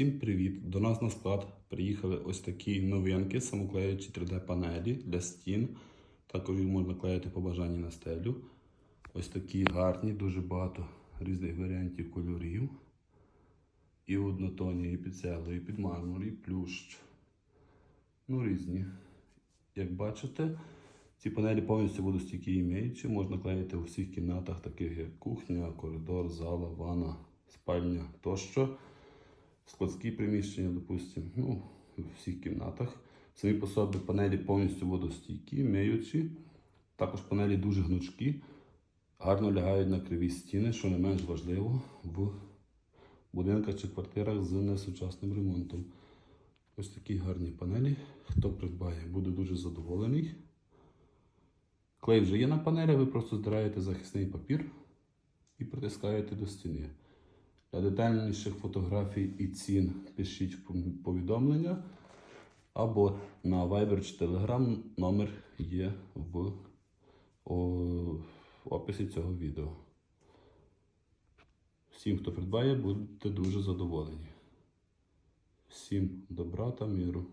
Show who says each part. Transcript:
Speaker 1: Всім привіт! До нас на склад приїхали ось такі новинки, самоклеючі 3D-панелі для стін. Також їх можна клеїти по бажанні на стелю. Ось такі гарні, дуже багато різних варіантів кольорів. І однотонні, і під цеглу, і під мармур, і плющ. Ну, різні. Як бачите, ці панелі повністю водостійкі і миючі. Можна клеїти у всіх кімнатах, таких як кухня, коридор, зала, ванна, спальня тощо. Складські приміщення, допустимо, ну, у всіх кімнатах. Самі по собі панелі повністю водостійкі, миючі. Також панелі дуже гнучкі, гарно лягають на криві стіни, що не менш важливо в будинках чи квартирах з несучасним ремонтом. Ось такі гарні панелі. Хто придбає, буде дуже задоволений. Клей вже є на панелі, ви просто здираєте захисний папір і притискаєте до стіни. Для детальніших фотографій і цін пишіть повідомлення або на Viber чи Telegram номер є в, описі цього відео. Всім, хто придбає, будете дуже задоволені. Всім добра та миру.